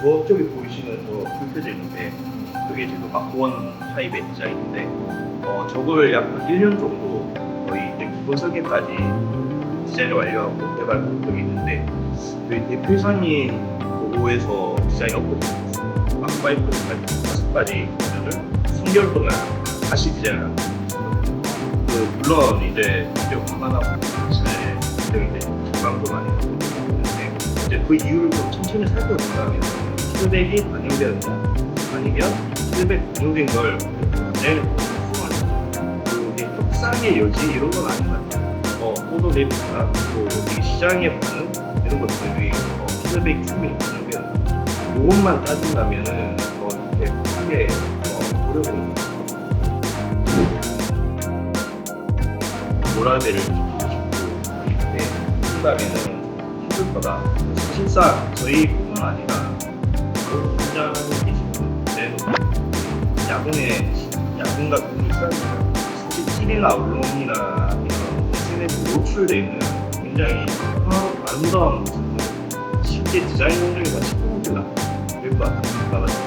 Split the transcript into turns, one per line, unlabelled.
저쪽에 보이시는 저 불표져 있는데 그게 지금 마크원 타입의 디자인인데 어, 저걸 약 1년 정도 거의 이제 기본 설계까지 디자인을 완료하고 개발 목적이 있는데 저희 대표이사님 보고에서 디자인 마크5까지 다섯 가지 버전을 3개월 동안 다시 디자인을 합니다. 그 물론 이제 이제 화만하고 자신의 이제 기방도 많이 하고 있는데 이제 그 이유를 좀 천천히 살펴본다면 피드백이 반영되었냐 아니면 피드백 반영된 걸 그리고 이게 협상의 여지 이런 건 아닌 것 같아요. 어, 포도 대비나 또이 시장의 반응 이런 것들이 어, 피드백이 충분히 반영되는 이것만 따진다면은 어, 이렇게 크게 어, 어려운 모라벨을 지키고 싶고 하는데 한다면은 힘들 거다. 사실상 저희뿐만 아니라 그 계신 분들도 야근에 야근과 근무시간이나 사실 TV나 언론이나 이런 SNS 노출되는 굉장히 아름다운 모습을 실제 디자인 공정에다 시켜보기가 될것 같아요.